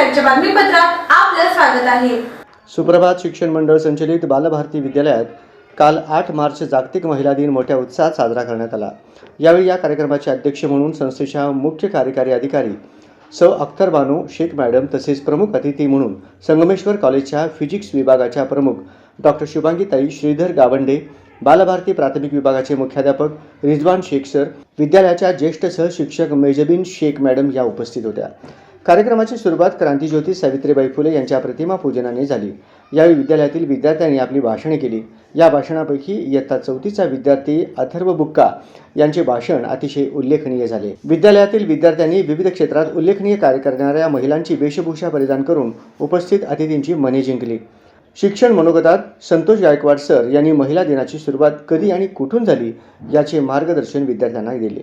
आपलं स्वागत आहे. सुप्रभात शिक्षण मंडळ संचलित बालभारती विद्यालयात काल आठ मार्च जागतिक महिला दिन मोठ्या उत्साहात साजरा करण्यात आला. यावेळी या कार्यक्रमाचे अध्यक्ष म्हणून संस्थेच्या मुख्य कार्यकारी अधिकारी सौ अख्तर बानू शेख मॅडम तसेच प्रमुख अतिथी म्हणून संगमेश्वर कॉलेजच्या फिजिक्स विभागाच्या प्रमुख डॉक्टर शुभांगीताई श्रीधर गावंडे बालभारती प्राथमिक विभागाचे मुख्याध्यापक रिजवान शेख सर विद्यालयाच्या ज्येष्ठ सहशिक्षक मेजबिन शेख मॅडम या उपस्थित होत्या. कार्यक्रमाची सुरुवात क्रांतीज्योती सावित्रीबाई फुले यांच्या प्रतिमा पूजनाने झाली. यावेळी विद्यालयातील विद्यार्थ्यांनी आपली भाषणे केली. या भाषणापैकी इयत्ता चौथीचा विद्यार्थी अथर्व बुक्का यांचे भाषण अतिशय उल्लेखनीय झाले. विद्यालयातील विद्यार्थ्यांनी विविध क्षेत्रात उल्लेखनीय कार्य करणाऱ्या महिलांची वेशभूषा परिधान करून उपस्थित अतिथींची मने जिंकली. शिक्षण मनोगतात संतोष गायकवाड सर यांनी महिला दिनाची सुरुवात कधी आणि कुठून झाली याचे मार्गदर्शन विद्यार्थ्यांना दिले.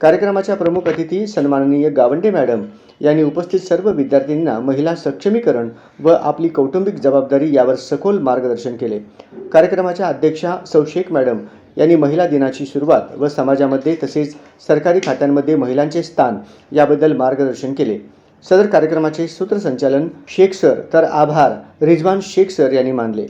कार्यक्रमाच्या प्रमुख अतिथी सन्माननीय गावंडे मॅडम यांनी उपस्थित सर्व विद्यार्थ्यांना महिला सक्षमीकरण व आपली कौटुंबिक जबाबदारी यावर सखोल मार्गदर्शन केले. कार्यक्रमाच्या अध्यक्षा सौ. शेख मॅडम यांनी महिला दिनाची सुरुवात व समाजामध्ये तसेच सरकारी खात्यांमध्ये महिलांचे स्थान याबद्दल मार्गदर्शन केले. सदर कार्यक्रमाचे सूत्रसंचालन शेख सर तर आभार रिजवान शेख सर यांनी मानले.